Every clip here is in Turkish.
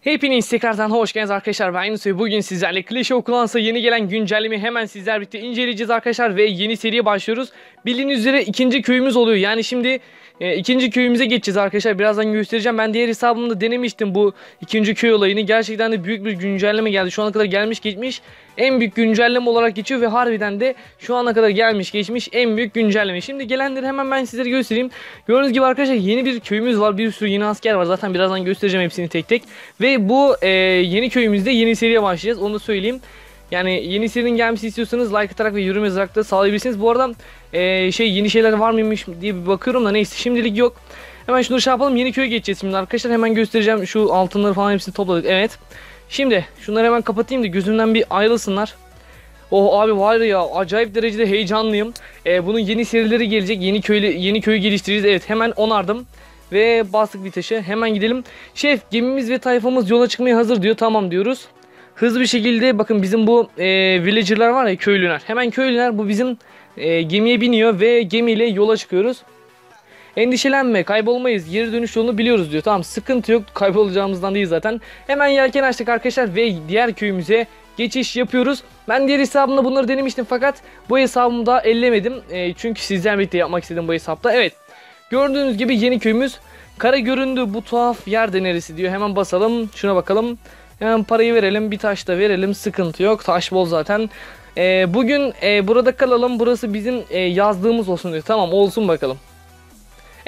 Hepiniz tekrardan hoş geldiniz arkadaşlar. Ben Yunus ve bugün sizlerle Clash of Clans'a yeni gelen güncellemeyi hemen sizler birlikte inceleyeceğiz arkadaşlar ve yeni seriye başlıyoruz. Bildiğiniz üzere ikinci köyümüz oluyor. Yani şimdi e, ikinci köyümüze geçeceğiz arkadaşlar. Birazdan göstereceğim. Ben diğer hesabımda denemiştim bu ikinci köy olayını. Gerçekten de büyük bir güncelleme geldi. Şu ana kadar gelmiş geçmiş en büyük güncelleme olarak geçiyor ve harbiden de şu ana kadar gelmiş geçmiş en büyük güncelleme. Şimdi gelenleri hemen ben sizlere göstereyim. Gördüğünüz gibi arkadaşlar yeni bir köyümüz var. Bir sürü yeni asker var. Zaten birazdan göstereceğim hepsini tek tek. Ve bu e, yeni köyümüzde yeni seriye başlayacağız. Onu da söyleyeyim. Yani yeni serinin gelmesi istiyorsanız like atarak ve yorum yazarak da sağlayabilirsiniz. Bu arada e, şey yeni şeyler var mıymış diye bir bakıyorum da neyse şimdilik yok. Hemen şunu şey yapalım yeni köye geçeceğiz şimdi arkadaşlar hemen göstereceğim şu altınları falan hepsini topladık evet. Şimdi şunları hemen kapatayım da gözümden bir ayrılsınlar. Oh abi var ya acayip derecede heyecanlıyım. Ee, bunun yeni serileri gelecek. Yeni köylü yeni köyü geliştireceğiz. Evet hemen onardım. Ve bastık vitese. Hemen gidelim. Şef gemimiz ve tayfamız yola çıkmaya hazır diyor. Tamam diyoruz. Hızlı bir şekilde bakın bizim bu e, villagerlar var ya köylüler. Hemen köylüler bu bizim e, gemiye biniyor ve gemiyle yola çıkıyoruz. Endişelenme kaybolmayız geri dönüş yolunu biliyoruz diyor. Tamam sıkıntı yok kaybolacağımızdan değil zaten. Hemen yelken açtık arkadaşlar ve diğer köyümüze geçiş yapıyoruz. Ben diğer hesabımda bunları denemiştim fakat bu hesabımda ellemedim. E, çünkü sizlerle birlikte yapmak istedim bu hesapta. Evet gördüğünüz gibi yeni köyümüz. Kara göründü bu tuhaf yerde neresi diyor. Hemen basalım şuna bakalım. Hemen parayı verelim bir taş da verelim sıkıntı yok. Taş bol zaten. E, bugün e, burada kalalım burası bizim e, yazdığımız olsun diyor. Tamam olsun bakalım.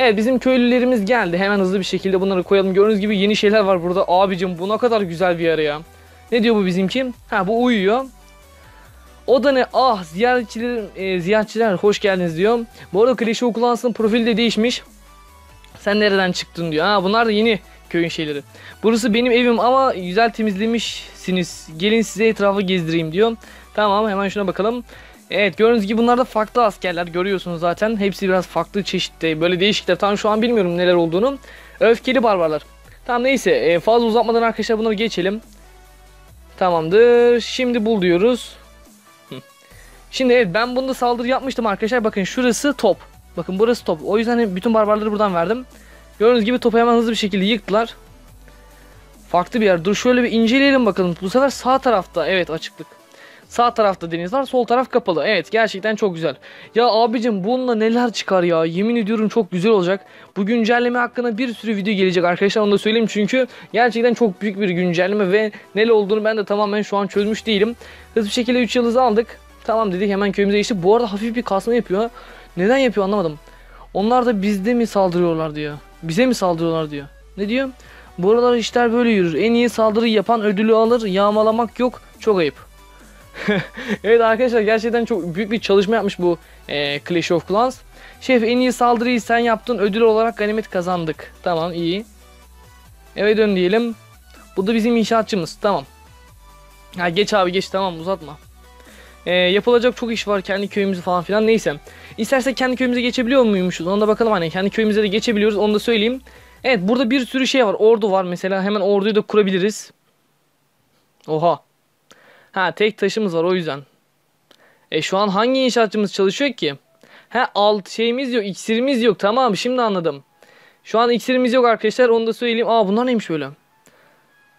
Evet bizim köylülerimiz geldi. Hemen hızlı bir şekilde bunları koyalım. Gördüğünüz gibi yeni şeyler var burada. Abicim bu ne kadar güzel bir yer ya. Ne diyor bu bizimki? Ha bu uyuyor. O da ne? Ah ziyaretçiler, e, ziyaretçiler hoş geldiniz diyor. Bu arada Clash of Clans'ın profili de değişmiş. Sen nereden çıktın diyor. Ha bunlar da yeni köyün şeyleri. Burası benim evim ama güzel temizlemişsiniz. Gelin size etrafı gezdireyim diyor. Tamam hemen şuna bakalım. Evet gördüğünüz gibi bunlar da farklı askerler görüyorsunuz zaten. Hepsi biraz farklı çeşitte böyle değişikler. Tam şu an bilmiyorum neler olduğunu. Öfkeli barbarlar. Tamam neyse e, fazla uzatmadan arkadaşlar bunları geçelim. Tamamdır. Şimdi bul diyoruz. Şimdi evet ben bunda saldırı yapmıştım arkadaşlar. Bakın şurası top. Bakın burası top. O yüzden bütün barbarları buradan verdim. Gördüğünüz gibi topu hemen hızlı bir şekilde yıktılar. Farklı bir yer. Dur şöyle bir inceleyelim bakalım. Bu sefer sağ tarafta. Evet açıklık. Sağ tarafta deniz var, sol taraf kapalı. Evet, gerçekten çok güzel. Ya abicim bununla neler çıkar ya? Yemin ediyorum çok güzel olacak. Bu güncelleme hakkında bir sürü video gelecek arkadaşlar. Onu da söyleyeyim çünkü gerçekten çok büyük bir güncelleme ve neler olduğunu ben de tamamen şu an çözmüş değilim. Hızlı bir şekilde 3 yıldızı aldık. Tamam dedik hemen köyümüze geçtik. Bu arada hafif bir kasma yapıyor. Neden yapıyor anlamadım. Onlar da bizde mi saldırıyorlar diyor. Bize mi saldırıyorlar diyor. Ne diyor? Bu aralar işler böyle yürür. En iyi saldırı yapan ödülü alır. Yağmalamak yok. Çok ayıp. evet arkadaşlar gerçekten çok büyük bir çalışma yapmış bu e, Clash of Clans. Şef en iyi saldırıyı sen yaptın ödül olarak ganimet kazandık. Tamam iyi. Eve dön diyelim. Bu da bizim inşaatçımız tamam. Ha geç abi geç tamam uzatma. E, yapılacak çok iş var kendi köyümüzü falan filan neyse. İstersek kendi köyümüze geçebiliyor muymuşuz ona da bakalım hani kendi köyümüze de geçebiliyoruz onu da söyleyeyim. Evet burada bir sürü şey var ordu var mesela hemen orduyu da kurabiliriz. Oha Ha tek taşımız var o yüzden. E şu an hangi inşaatçımız çalışıyor ki? Ha alt şeyimiz yok, iksirimiz yok. Tamam şimdi anladım. Şu an iksirimiz yok arkadaşlar onu da söyleyeyim. Aa bunlar neymiş böyle?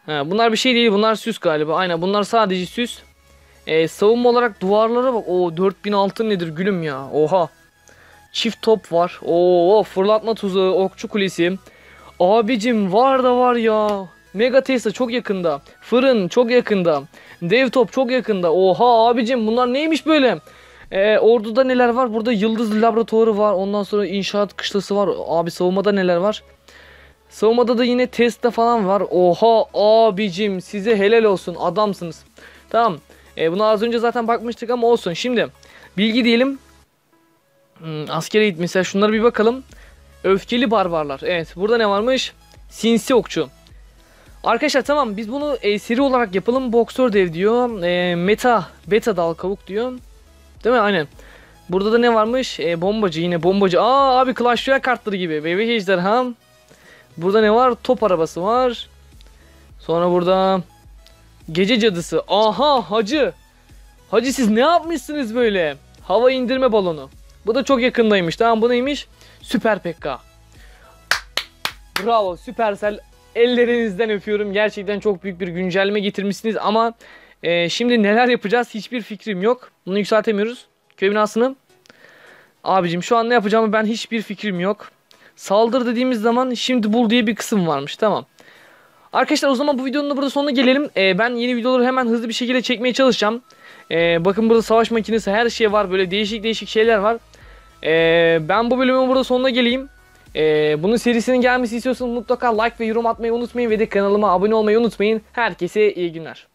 Ha, bunlar bir şey değil bunlar süs galiba. Aynen bunlar sadece süs. E, savunma olarak duvarlara bak. O 4000 altın nedir gülüm ya. Oha. Çift top var. Oo fırlatma tuzağı, okçu kulesi. Abicim var da var ya. Mega Tesla çok yakında. Fırın çok yakında. Dev top çok yakında. Oha abicim bunlar neymiş böyle? Ee, orduda neler var? Burada yıldız laboratuvarı var. Ondan sonra inşaat kışlası var. Abi savunmada neler var? Savunmada da yine Tesla falan var. Oha abicim size helal olsun adamsınız. Tamam. Ee, buna az önce zaten bakmıştık ama olsun. Şimdi bilgi diyelim. Hmm, askere git mesela şunlara bir bakalım. Öfkeli barbarlar. Evet burada ne varmış? Sinsi okçu. Arkadaşlar tamam biz bunu e, seri olarak yapalım. Boksör dev diyor. E, meta, beta dal kavuk diyor. Değil mi? Aynen. Burada da ne varmış? E, bombacı yine bombacı. Aa abi Clash Royale kartları gibi. Bebek ejderha. Burada ne var? Top arabası var. Sonra burada gece cadısı. Aha hacı. Hacı siz ne yapmışsınız böyle? Hava indirme balonu. Bu da çok yakındaymış. Tamam bu neymiş? Süper Pekka. Bravo Süpersel ellerinizden öpüyorum. Gerçekten çok büyük bir güncelleme getirmişsiniz ama e, şimdi neler yapacağız hiçbir fikrim yok. Bunu yükseltemiyoruz. Köy binasını. Abicim şu an ne yapacağımı ben hiçbir fikrim yok. Saldır dediğimiz zaman şimdi bul diye bir kısım varmış tamam. Arkadaşlar o zaman bu videonun da burada sonuna gelelim. Ee, ben yeni videoları hemen hızlı bir şekilde çekmeye çalışacağım. Ee, bakın burada savaş makinesi her şey var. Böyle değişik değişik şeyler var. Ee, ben bu bölümün burada sonuna geleyim. Ee, bunun serisinin gelmesi istiyorsanız mutlaka like ve yorum atmayı unutmayın. Ve de kanalıma abone olmayı unutmayın. Herkese iyi günler.